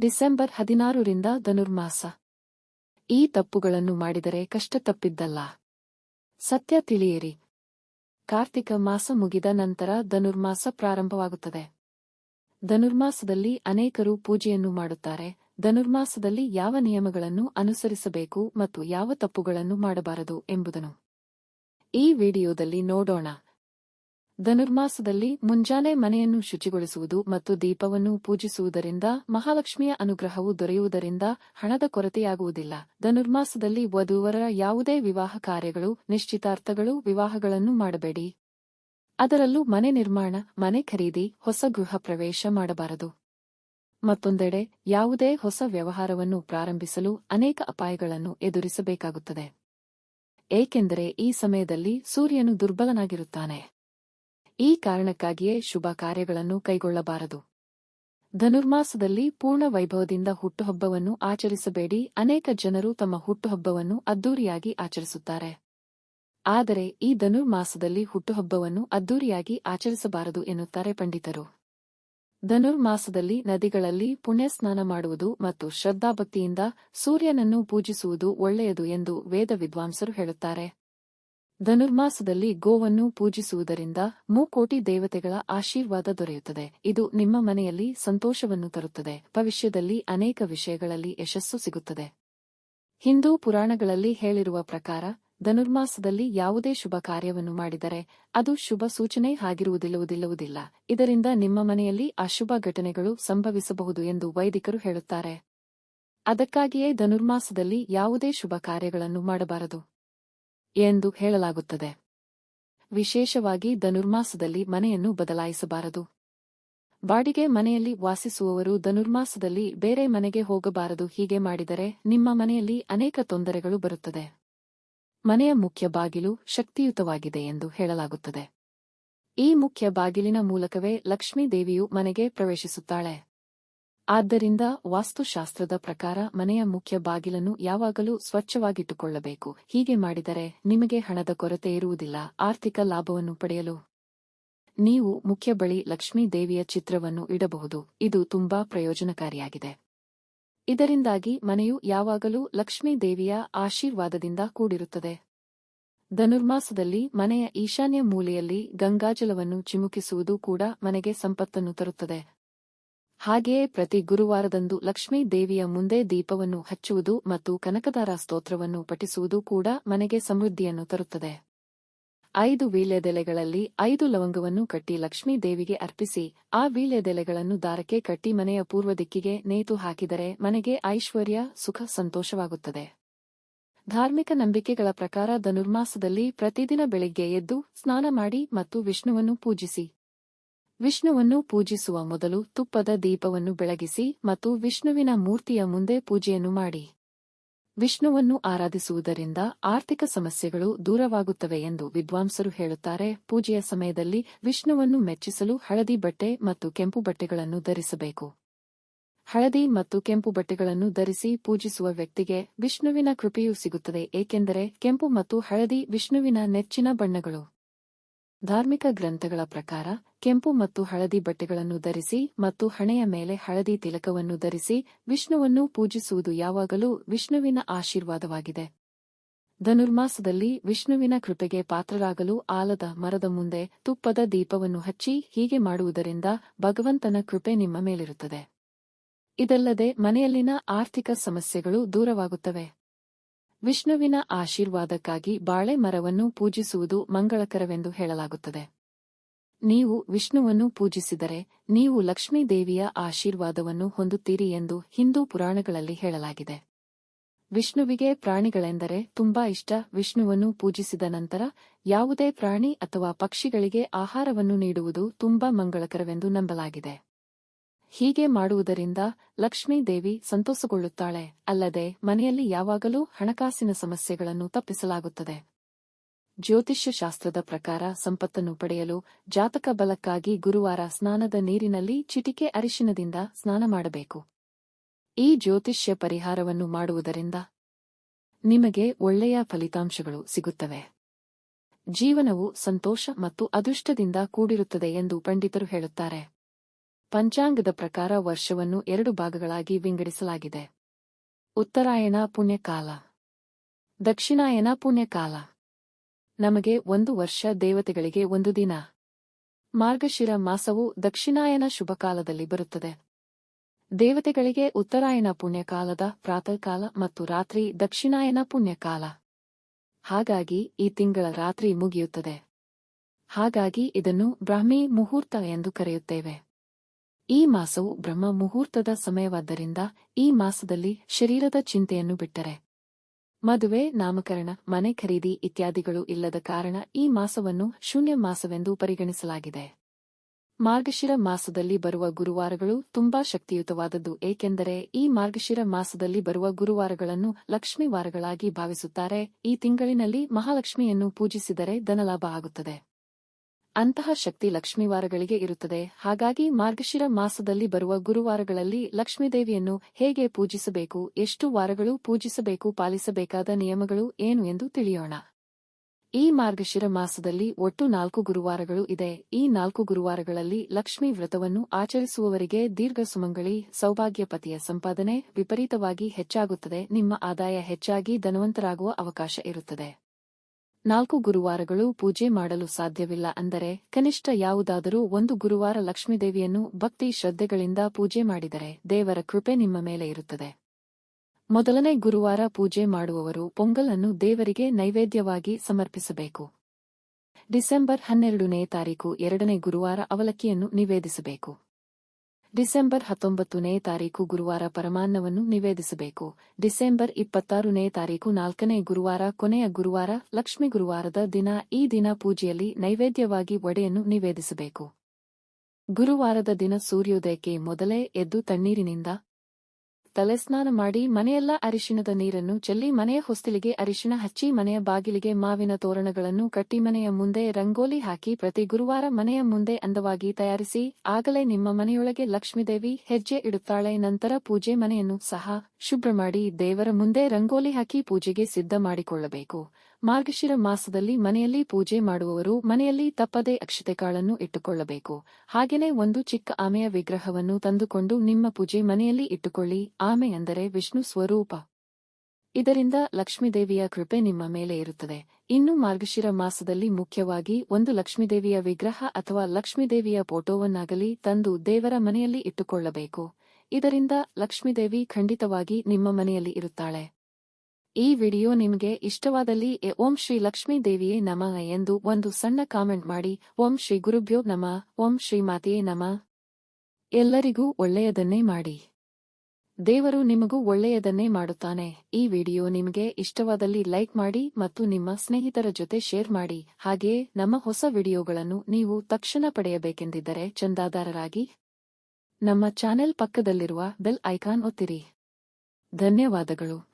December ಹದಿನಾರರಿಂದ ಧನುರ್ಮಾಸ. ಈ ತಪ್ಪುಗಳನ್ನು ಮಾಡಿದರೆ ಕಷ್ಟ ತಪ್ಪಿದ್ದಲ್ಲ. ಸತ್ಯ ತಿಳಿಯಿರಿ. ಕಾರ್ತಿಕ ಮಾಸ ಮುಗಿದ ನಂತರ ಧನುರ್ಮಾಸ ಪ್ರಾರಂಭವಾಗುತ್ತದೆ. ಧನುರ್ಮಾಸದಲ್ಲಿ ಅನೇಕರು ಪೂಜೆಯನ್ನು ಮಾಡುತ್ತಾರೆ. ಧನುರ್ಮಾಸದಲ್ಲಿ ಯಾವ ನಿಯಮಗಳನ್ನು ಅನುಸರಿಸಬೇಕು ಮತ್ತು ಯಾವ ತಪ್ಪುಗಳನ್ನು ಮಾಡಬಾರದು ಎಂಬುದನ್ನು ಈ ವಿಡಿಯೋದಲ್ಲಿ ನೋಡೋಣ. ಧನುರ್ಮಾಸದಲ್ಲಿ ಮುಂಜಾನೆ ಮನೆಯನ್ನು ಶುಚಿಗೊಳಿಸುವುದು ಮತ್ತು ದೀಪವನ್ನು ಪೂಜಿಸುವುದರಿಂದ ಮಹಾಲಕ್ಷ್ಮಿಯ ಅನುಗ್ರಹವು ದೊರೆಯುವುದರಿಂದ ಹಣದ ಕೊರತೆಯಾಗುವುದಿಲ್ಲ. ಧನುರ್ಮಾಸದಲ್ಲಿ ವಧುವರ ಯಾವುದೇ ವಿವಾಹ ಕಾರ್ಯಗಳು, ನಿಶ್ಚಿತಾರ್ಥಗಳು, ವಿವಾಹಗಳನ್ನು ಮಾಡಬೇಡಿ. ಅದರಲ್ಲೂ ಮನೆ ನಿರ್ಮಾಣ, ಮನೆ ಖರೀದಿ, ಹೊಸ ಗೃಹ ಪ್ರವೇಶ ಮಾಡಬಾರದು. ಮತ್ತೊಂದೆಡೆ, ಯಾವುದೇ ಹೊಸ ವ್ಯವಹಾರವನ್ನು ಪ್ರಾರಂಭಿಸಲು ಅನೇಕ ಅಪಾಯಗಳನ್ನು ಎದುರಿಸಬೇಕಾಗುತ್ತದೆ. ಏಕೆಂದರೆ ಈ ಸಮಯದಲ್ಲಿ ಸೂರ್ಯನು ದುರ್ಬಲನಾಗಿರುತ್ತಾನೆ. ಈ ಕಾರಣಕ್ಕಾಗಿಯೇ ಶುಭ ಕಾರ್ಯಗಳನ್ನು ಕೈಗೊಳ್ಳಬಾರದು. ಧನುರ್ಮಾಸದಲ್ಲಿ ಪೂರ್ಣ ವೈಭವದಿಂದ ಹುಟ್ಟುಹಬ್ಬವನ್ನು ಆಚರಿಸಬೇಡಿ. ಅನೇಕ ಜನರು ತಮ್ಮ ಹುಟ್ಟುಹಬ್ಬವನ್ನು ಅದ್ದೂರಿಯಾಗಿ ಆಚರಿಸುತ್ತಾರೆ. ಆದರೆ ಈ ಧನುರ್ಮಾಸದಲ್ಲಿ ಹುಟ್ಟುಹಬ್ಬವನ್ನು ಅದ್ದೂರಿಯಾಗಿ ಆಚರಿಸಬಾರದು ಎನ್ನುತ್ತಾರೆ ಪಂಡಿತರು. ಧನುರ್ಮಾಸದಲ್ಲಿ ನದಿಗಳಲ್ಲಿ ಪುಣ್ಯಸ್ನಾನ ಮಾಡುವುದು ಮತ್ತು ಶ್ರದ್ಧಾಭಕ್ತಿಯಿಂದ ಸೂರ್ಯನನ್ನು ಪೂಜಿಸುವುದು ಒಳ್ಳೆಯದು ಎಂದು ವೇದ ವಿದ್ವಾಂಸರು ಹೇಳುತ್ತಾರೆ. ಧನುರ್ಮಾಸದಲ್ಲಿ ಗೋವನ್ನು ಪೂಜಿಸುವುದರಿಂದ ಮೂಕೋಟಿ ದೇವತೆಗಳ ಆಶೀರ್ವಾದ ದೊರೆಯುತ್ತದೆ. ಇದು ನಿಮ್ಮ ಮನೆಯಲ್ಲಿ ಸಂತೋಷವನ್ನು ತರುತ್ತದೆ. ಭವಿಷ್ಯದಲ್ಲಿ ಅನೇಕ ವಿಷಯಗಳಲ್ಲಿ ಯಶಸ್ಸು ಸಿಗುತ್ತದೆ. ಹಿಂದೂ ಪುರಾಣಗಳಲ್ಲಿ ಹೇಳಿರುವ ಪ್ರಕಾರ, ಧನುರ್ಮಾಸದಲ್ಲಿ ಯಾವುದೇ ಶುಭ ಕಾರ್ಯವನ್ನು ಮಾಡಿದರೆ ಅದು ಶುಭ ಸೂಚನೆ ಆಗಿರುವುದಿಲ್ಲವುದಿಲ್ಲವುದಿಲ್ಲ ಇದರಿಂದ ನಿಮ್ಮ ಮನೆಯಲ್ಲಿ ಅಶುಭ ಘಟನೆಗಳು ಸಂಭವಿಸಬಹುದು ಎಂದು ವೈದಿಕರು ಹೇಳುತ್ತಾರೆ. ಅದಕ್ಕಾಗಿಯೇ ಧನುರ್ಮಾಸದಲ್ಲಿ ಯಾವುದೇ ಶುಭ ಕಾರ್ಯಗಳನ್ನು ಮಾಡಬಾರದು. ಎಂದು ಹೇಳಲಾಗುತ್ತದೆ. ವಿಶೇಷವಾಗಿ ಧನುರ್ಮಾಸದಲ್ಲಿ ಮನೆಯನ್ನು ಬದಲಾಯಿಸಬಾರದು. ಬಾಡಿಗೆ ಮನೆಯಲ್ಲಿ ವಾಸಿಸುವವರು ಧನುರ್ಮಾಸದಲ್ಲಿ ಬೇರೆ ಮನೆಗೆ ಹೋಗಬಾರದು, ಹೀಗೆ ಮಾಡಿದರೆ ನಿಮ್ಮ ಮನೆಯಲ್ಲಿ ಅನೇಕ ತೊಂದರೆಗಳು ಬರುತ್ತದೆ. ಮನೆಯ ಮುಖ್ಯ ಬಾಗಿಲು ಶಕ್ತಿಯುತವಾಗಿದೆ ಎಂದು ಹೇಳಲಾಗುತ್ತದೆ. ಈ ಮುಖ್ಯ ಬಾಗಿಲಿನ ಮೂಲಕವೇ ಲಕ್ಷ್ಮೀ ದೇವಿಯು ಮನೆಗೆ ಪ್ರವೇಶಿಸುತ್ತಾಳೆ. ಆದ್ದರಿಂದ ವಾಸ್ತುಶಾಸ್ತ್ರದ ಪ್ರಕಾರ ಮನೆಯ ಮುಖ್ಯ ಬಾಗಿಲನ್ನು ಯಾವಾಗಲೂ ಸ್ವಚ್ಛವಾಗಿಟ್ಟುಕೊಳ್ಳಬೇಕು. ಹೀಗೆ ಮಾಡಿದರೆ ನಿಮಗೆ ಹಣದ ಕೊರತೆ ಇರುವುದಿಲ್ಲ, ಆರ್ಥಿಕ ಲಾಭವನ್ನು ಪಡೆಯಲು. ನೀವು ಮುಖ್ಯ ಬಳಿ ಲಕ್ಷ್ಮೀ ದೇವಿಯ ಚಿತ್ರವನ್ನು ಇಡಬಹುದು, ಇದು ತುಂಬಾ ಪ್ರಯೋಜನಕಾರಿಯಾಗಿದೆ. ಇದರಿಂದಾಗಿ ಮನೆಯು ಯಾವಾಗಲೂ ಲಕ್ಷ್ಮೀ ದೇವಿಯ ಆಶೀರ್ವಾದದಿಂದ ಕೂಡಿರುತ್ತದೆ. ಧನುರ್ಮಾಸದಲ್ಲಿ ಮನೆಯ ಈಶಾನ್ಯ ಮೂಲೆಯಲ್ಲಿ ಗಂಗಾಜಲವನ್ನು ಚಿಮುಕಿಸುವುದು ಕೂಡ ಮನೆಗೆ ಸಂಪತ್ತನ್ನು ತರುತ್ತದೆ. ಹಾಗೆಯೇ ಪ್ರತಿ ಗುರುವಾರದಂದು ಲಕ್ಷ್ಮೀ ದೇವಿಯ ಮುಂದೆ ದೀಪವನ್ನು ಹಚ್ಚುವುದು ಮತ್ತು ಕನಕದಾರ ಸ್ತೋತ್ರವನ್ನು ಪಠಿಸುವುದು ಕೂಡ ಮನೆಗೆ ಸಮೃದ್ಧಿಯನ್ನು ತರುತ್ತದೆ. ಐದು ವೀಳ್ಯದೆಲೆಗಳಲ್ಲಿ ಐದು ಲವಂಗವನ್ನು ಕಟ್ಟಿ ಲಕ್ಷ್ಮೀ ದೇವಿಗೆ ಅರ್ಪಿಸಿ, ಆ ವೀಳ್ಯದೆಲೆಗಳನ್ನು ದಾರಕ್ಕೆ ಕಟ್ಟಿ ಮನೆಯ ಪೂರ್ವ ದಿಕ್ಕಿಗೆ ನೇತು ಹಾಕಿದರೆ ಮನೆಗೆ ಐಶ್ವರ್ಯ, ಸುಖ, ಸಂತೋಷವಾಗುತ್ತದೆ. ಧಾರ್ಮಿಕ ನಂಬಿಕೆಗಳ ಪ್ರಕಾರ ಧನುರ್ಮಾಸದಲ್ಲಿ ಪ್ರತಿದಿನ ಬೆಳಿಗ್ಗೆ ಎದ್ದು ಸ್ನಾನ ಮಾಡಿ ಮತ್ತು ವಿಷ್ಣುವನ್ನು ಪೂಜಿಸಿ. ವಿಷ್ಣುವನ್ನು ಪೂಜಿಸುವ ಮೊದಲು ತುಪ್ಪದ ದೀಪವನ್ನು ಬೆಳಗಿಸಿ ಮತ್ತು ವಿಷ್ಣುವಿನ ಮೂರ್ತಿಯ ಮುಂದೆ ಪೂಜೆಯನ್ನು ಮಾಡಿ. ವಿಷ್ಣುವನ್ನು ಆರಾಧಿಸುವುದರಿಂದ ಆರ್ಥಿಕ ಸಮಸ್ಯೆಗಳು ದೂರವಾಗುತ್ತವೆ ಎಂದು ವಿದ್ವಾಂಸರು ಹೇಳುತ್ತಾರೆ. ಪೂಜೆಯ ಸಮಯದಲ್ಲಿ ವಿಷ್ಣುವನ್ನು ಮೆಚ್ಚಿಸಲು ಹಳದಿ ಬಟ್ಟೆ ಮತ್ತು ಕೆಂಪು ಬಟ್ಟೆಗಳನ್ನು ಧರಿಸಬೇಕು. ಹಳದಿ ಮತ್ತು ಕೆಂಪು ಬಟ್ಟೆಗಳನ್ನು ಧರಿಸಿ ಪೂಜಿಸುವ ವ್ಯಕ್ತಿಗೆ ವಿಷ್ಣುವಿನ ಕೃಪೆಯೂ ಸಿಗುತ್ತದೆ, ಏಕೆಂದರೆ ಕೆಂಪು ಮತ್ತು ಹಳದಿ ವಿಷ್ಣುವಿನ ನೆಚ್ಚಿನ ಬಣ್ಣಗಳು. ಧಾರ್ಮಿಕ ಗ್ರಂಥಗಳ ಪ್ರಕಾರ, ಕೆಂಪು ಮತ್ತು ಹಳದಿ ಬಟ್ಟೆಗಳನ್ನು ಧರಿಸಿ ಮತ್ತು ಹಣೆಯ ಮೇಲೆ ಹಳದಿ ತಿಲಕವನ್ನು ಧರಿಸಿ ವಿಷ್ಣುವನ್ನು ಪೂಜಿಸುವುದು ಯಾವಾಗಲೂ ವಿಷ್ಣುವಿನ ಆಶೀರ್ವಾದವಾಗಿದೆ. ಧನುರ್ಮಾಸದಲ್ಲಿ ವಿಷ್ಣುವಿನ ಕೃಪೆಗೆ ಪಾತ್ರರಾಗಲು ಆಲದ ಮರದ ಮುಂದೆ ತುಪ್ಪದ ದೀಪವನ್ನು ಹಚ್ಚಿ ಹೀಗೆ ಮಾಡುವುದರಿಂದ ಭಗವಂತನ ಕೃಪೆ ನಿಮ್ಮ ಮೇಲಿರುತ್ತದೆ. ಇದಲ್ಲದೆ ಮನೆಯಲ್ಲಿನ ಆರ್ಥಿಕ ಸಮಸ್ಯೆಗಳು ದೂರವಾಗುತ್ತವೆ. ವಿಷ್ಣುವಿನ ಆಶೀರ್ವಾದಕ್ಕಾಗಿ ಬಾಳೆ ಮರವನ್ನು ಪೂಜಿಸುವುದು ಮಂಗಳಕರವೆಂದು ಹೇಳಲಾಗುತ್ತದೆ. ನೀವು ವಿಷ್ಣುವನ್ನು ಪೂಜಿಸಿದರೆ ನೀವು ಲಕ್ಷ್ಮೀದೇವಿಯ ಆಶೀರ್ವಾದವನ್ನು ಹೊಂದುತ್ತೀರಿ ಎಂದು ಹಿಂದೂ ಪುರಾಣಗಳಲ್ಲಿ ಹೇಳಲಾಗಿದೆ. ವಿಷ್ಣುವಿಗೆ ಪ್ರಾಣಿಗಳೆಂದರೆ ತುಂಬಾ ಇಷ್ಟ. ವಿಷ್ಣುವನ್ನು ಪೂಜಿಸಿದ ನಂತರ ಯಾವುದೇ ಪ್ರಾಣಿ ಅಥವಾ ಪಕ್ಷಿಗಳಿಗೆ ಆಹಾರವನ್ನು ನೀಡುವುದು ತುಂಬಾ ಮಂಗಳಕರವೆಂದು ನಂಬಲಾಗಿದೆ. ಹೀಗೆ ಮಾಡುವುದರಿಂದ ಲಕ್ಷ್ಮೀದೇವಿ ಸಂತೋಷಗೊಳ್ಳುತ್ತಾಳೆ. ಅಲ್ಲದೆ ಮನೆಯಲ್ಲಿ ಯಾವಾಗಲೂ ಹಣಕಾಸಿನ ಸಮಸ್ಯೆಗಳನ್ನು ತಪ್ಪಿಸಲಾಗುತ್ತದೆ. ಜ್ಯೋತಿಷ್ಯ ಶಾಸ್ತ್ರದ ಪ್ರಕಾರ ಸಂಪತ್ತನ್ನು ಪಡೆಯಲು ಜಾತಕ ಬಲಕ್ಕಾಗಿ ಗುರುವಾರ ಸ್ನಾನದ ನೀರಿನಲ್ಲಿ ಚಿಟಿಕೆ ಅರಿಶಿನದಿಂದ ಸ್ನಾನ ಮಾಡಬೇಕು. ಈ ಜ್ಯೋತಿಷ್ಯ ಪರಿಹಾರವನ್ನು ಮಾಡುವುದರಿಂದ ನಿಮಗೆ ಒಳ್ಳೆಯ ಫಲಿತಾಂಶಗಳು ಸಿಗುತ್ತವೆ. ಜೀವನವು ಸಂತೋಷ ಮತ್ತು ಅದೃಷ್ಟದಿಂದ ಕೂಡಿರುತ್ತದೆ ಎಂದು ಪಂಡಿತರು ಹೇಳುತ್ತಾರೆ. ಪಂಚಾಂಗದ ಪ್ರಕಾರ ವರ್ಷವನ್ನು ಎರಡು ಭಾಗಗಳಾಗಿ ವಿಂಗಡಿಸಲಾಗಿದೆ. ಉತ್ತರಾಯಣ ಪುಣ್ಯಕಾಲ. ದಕ್ಷಿಣಾಯನ ಪುಣ್ಯಕಾಲ. ನಮಗೆ ಒಂದು ವರ್ಷ ದೇವತೆಗಳಿಗೆ ಒಂದು ದಿನ. ಮಾರ್ಗಶಿರ ಮಾಸವು ದಕ್ಷಿಣಾಯನ ಶುಭಕಾಲದಲ್ಲಿ ಬರುತ್ತದೆ. ದೇವತೆಗಳಿಗೆ ಉತ್ತರಾಯಣ ಪುಣ್ಯಕಾಲದ ಪ್ರಾತಃಕಾಲ ಮತ್ತು ರಾತ್ರಿ ದಕ್ಷಿಣಾಯನ ಪುಣ್ಯಕಾಲ. ಹಾಗಾಗಿ ಈ ತಿಂಗಳ ರಾತ್ರಿ ಮುಗಿಯುತ್ತದೆ. ಹಾಗಾಗಿ ಇದನ್ನು ಬ್ರಾಹ್ಮಿ ಮುಹೂರ್ತ ಎಂದು ಕರೆಯುತ್ತೇವೆ. ಈ ಮಾಸವು ಬ್ರಹ್ಮ ಮುಹೂರ್ತದ ಸಮಯವಾದ್ದರಿಂದ ಈ ಮಾಸದಲ್ಲಿ ಶರೀರದ ಚಿಂತೆಯನ್ನು ಬಿಟ್ಟರೆ. ಮದುವೆ, ನಾಮಕರಣ, ಮನೆ ಖರೀದಿ ಇತ್ಯಾದಿಗಳು ಇಲ್ಲದ ಕಾರಣ ಈ ಮಾಸವನ್ನು ಶೂನ್ಯ ಮಾಸವೆಂದು ಪರಿಗಣಿಸಲಾಗಿದೆ. ಮಾರ್ಗಶಿರ ಮಾಸದಲ್ಲಿ ಬರುವ ಗುರುವಾರಗಳು ತುಂಬಾ ಶಕ್ತಿಯುತವಾದದ್ದು ಏಕೆಂದರೆ ಈ ಮಾರ್ಗಶಿರ ಮಾಸದಲ್ಲಿ ಬರುವ ಗುರುವಾರಗಳನ್ನು ಲಕ್ಷ್ಮೀ ವಾರಗಳಾಗಿ ಭಾವಿಸುತ್ತಾರೆ. ಈ ತಿಂಗಳಿನಲ್ಲಿ ಮಹಾಲಕ್ಷ್ಮಿಯನ್ನು ಪೂಜಿಸಿದರೆ ಧನಲಾಭ ಆಗುತ್ತದೆ. ಅಂತಹ ಶಕ್ತಿ ಲಕ್ಷ್ಮೀವಾರಗಳಿಗೆ ಇರುತ್ತದೆ. ಹಾಗಾಗಿ ಮಾರ್ಗಶಿರ ಮಾಸದಲ್ಲಿ ಬರುವ ಗುರುವಾರಗಳಲ್ಲಿ ಲಕ್ಷ್ಮೀದೇವಿಯನ್ನು ಹೇಗೆ ಪೂಜಿಸಬೇಕು, ಎಷ್ಟು ವಾರಗಳು ಪೂಜಿಸಬೇಕು, ಪಾಲಿಸಬೇಕಾದ ನಿಯಮಗಳು ಏನು ಎಂದು ತಿಳಿಯೋಣ. ಈ ಮಾರ್ಗಶಿರ ಮಾಸದಲ್ಲಿ ಒಟ್ಟು ನಾಲ್ಕು ಗುರುವಾರಗಳು ಇದೆ. ಈ ನಾಲ್ಕು ಗುರುವಾರಗಳಲ್ಲಿ ಲಕ್ಷ್ಮೀ ವ್ರತವನ್ನು ಆಚರಿಸುವವರಿಗೆ ದೀರ್ಘ ಸುಮಂಗಳಿ, ಸೌಭಾಗ್ಯಪತಿಯ ಸಂಪಾದನೆ ವಿಪರೀತವಾಗಿ ಹೆಚ್ಚಾಗುತ್ತದೆ. ನಿಮ್ಮ ಆದಾಯ ಹೆಚ್ಚಾಗಿ ಧನವಂತರಾಗುವ ಅವಕಾಶ ಇರುತ್ತದೆ. ನಾಲ್ಕು ಗುರುವಾರಗಳು ಪೂಜೆ ಮಾಡಲು ಸಾಧ್ಯವಿಲ್ಲ ಅಂದರೆ ಕನಿಷ್ಠ ಯಾವುದಾದರೂ ಒಂದು ಗುರುವಾರ ಲಕ್ಷ್ಮೀದೇವಿಯನ್ನು ಭಕ್ತಿ ಶ್ರದ್ಧೆಗಳಿಂದ ಪೂಜೆ ಮಾಡಿದರೆ ದೇವರ ಕೃಪೆ ನಿಮ್ಮ ಮೇಲೆ ಇರುತ್ತದೆ. ಮೊದಲನೇ ಗುರುವಾರ ಪೂಜೆ ಮಾಡುವವರು ಪೊಂಗಲ್ ಅನ್ನು ದೇವರಿಗೆ ನೈವೇದ್ಯವಾಗಿ ಸಮರ್ಪಿಸಬೇಕು. ಡಿಸೆಂಬರ್ ಹನ್ನೆರಡನೇ ತಾರೀಕು ಎರಡನೇ ಗುರುವಾರ ಅವಲಕ್ಕಿಯನ್ನು ನಿವೇದಿಸಬೇಕು. ಡಿಸೆಂಬರ್ ಹತ್ತೊಂಬತ್ತನೇ ತಾರೀಕು ಗುರುವಾರ ಪರಮಾನ್ನವನ್ನು ನಿವೇದಿಸಬೇಕು. ಡಿಸೆಂಬರ್ ಇಪ್ಪತ್ತಾರನೇ ತಾರೀಕು ನಾಲ್ಕನೇ ಗುರುವಾರ, ಕೊನೆಯ ಗುರುವಾರ, ಲಕ್ಷ್ಮಿ ಗುರುವಾರದ ದಿನ, ಈ ದಿನ ಪೂಜೆಯಲ್ಲಿ ನೈವೇದ್ಯವಾಗಿ ಒಡೆಯನ್ನು ನಿವೇದಿಸಬೇಕು. ಗುರುವಾರದ ದಿನ ಸೂರ್ಯೋದಯಕ್ಕೆ ಮೊದಲೇ ಎದ್ದು ತಣ್ಣೀರಿನಿಂದ ತಲೆಸ್ನಾನ ಮಾಡಿ ಮನೆಯೆಲ್ಲ ಅರಿಶಿಣದ ನೀರನ್ನು ಚೆಲ್ಲಿ ಮನೆಯ ಹೊಸ್ತಿಲಿಗೆ ಅರಿಶಿಣ ಹಚ್ಚಿ ಮನೆಯ ಬಾಗಿಲಿಗೆ ಮಾವಿನ ತೋರಣಗಳನ್ನು ಕಟ್ಟಿ ಮನೆಯ ಮುಂದೆ ರಂಗೋಲಿ ಹಾಕಿ ಪ್ರತಿ ಗುರುವಾರ ಮನೆಯ ಮುಂದೆ ಅಂದವಾಗಿ ತಯಾರಿಸಿ ಆಗಲೇ ನಿಮ್ಮ ಮನೆಯೊಳಗೆ ಲಕ್ಷ್ಮೀದೇವಿ ಹೆಜ್ಜೆ ಇಡುತ್ತಾಳೆ. ನಂತರ ಪೂಜೆ ಮನೆಯನ್ನು ಸಹ ಶುಭ್ರ ಮಾಡಿ ದೇವರ ಮುಂದೆ ರಂಗೋಲಿ ಹಾಕಿ ಪೂಜೆಗೆ ಸಿದ್ಧ ಮಾಡಿಕೊಳ್ಳಬೇಕು. ಮಾರ್ಗಶಿರ ಮಾಸದಲ್ಲಿ ಮನೆಯಲ್ಲಿ ಪೂಜೆ ಮಾಡುವವರು ಮನೆಯಲ್ಲಿ ತಪ್ಪದೆ ಅಕ್ಷತೆ ಕಾಳನ್ನು ಇಟ್ಟುಕೊಳ್ಳಬೇಕು. ಹಾಗೆಯೇ ಒಂದು ಚಿಕ್ಕ ಆಮೆಯ ವಿಗ್ರಹವನ್ನು ತಂದುಕೊಂಡು ನಿಮ್ಮ ಪೂಜೆ ಮನೆಯಲ್ಲಿ ಇಟ್ಟುಕೊಳ್ಳಿ. ಆಮೆ ಎಂದರೆ ವಿಷ್ಣು ಸ್ವರೂಪ. ಇದರಿಂದ ಲಕ್ಷ್ಮೀದೇವಿಯ ಕೃಪೆ ನಿಮ್ಮ ಮೇಲೆ ಇರುತ್ತದೆ. ಇನ್ನು ಮಾರ್ಗಶಿರ ಮಾಸದಲ್ಲಿ ಮುಖ್ಯವಾಗಿ ಒಂದು ಲಕ್ಷ್ಮೀದೇವಿಯ ವಿಗ್ರಹ ಅಥವಾ ಲಕ್ಷ್ಮೀದೇವಿಯ ಫೋಟೋವನ್ನಾಗಲಿ ತಂದು ದೇವರ ಮನೆಯಲ್ಲಿ ಇಟ್ಟುಕೊಳ್ಳಬೇಕು. ಇದರಿಂದ ಲಕ್ಷ್ಮೀದೇವಿ ಖಂಡಿತವಾಗಿ ನಿಮ್ಮ ಮನೆಯಲ್ಲಿ ಇರುತ್ತಾಳೆ. ಈ ವಿಡಿಯೋ ನಿಮಗೆ ಇಷ್ಟವಾದಲ್ಲಿ ಎ ಓಂ ಶ್ರೀ ಲಕ್ಷ್ಮೀ ದೇವಿಯೇ ನಮಃ ಎಂದು ಒಂದು ಸಣ್ಣ ಕಾಮೆಂಟ್ ಮಾಡಿ, ಓಂ ಶ್ರೀ ಗುರುಭ್ಯೋ ನಮಃ, ಓಂ ಶ್ರೀ ಮಾತೆಯೇ ನಮ. ಎಲ್ಲರಿಗೂ ಒಳ್ಳೆಯದನ್ನೇ ಮಾಡಿ. ದೇವರು ನಿಮಗೂ ಒಳ್ಳೆಯದನ್ನೇ ಮಾಡುತ್ತಾನೆ. ಈ ವಿಡಿಯೋ ನಿಮಗೆ ಇಷ್ಟವಾದಲ್ಲಿ ಲೈಕ್ ಮಾಡಿ ಮತ್ತು ನಿಮ್ಮ ಸ್ನೇಹಿತರ ಜೊತೆ ಶೇರ್ ಮಾಡಿ. ಹಾಗೆಯೇ ನಮ್ಮ ಹೊಸ ವಿಡಿಯೋಗಳನ್ನು ನೀವು ತಕ್ಷಣ ಪಡೆಯಬೇಕೆಂದಿದ್ದರೆ ಚಂದಾದಾರರಾಗಿ ನಮ್ಮ ಚಾನೆಲ್ ಪಕ್ಕದಲ್ಲಿರುವ ಬೆಲ್ ಐಕಾನ್ ಒತ್ತಿರಿ. ಧನ್ಯವಾದಗಳು.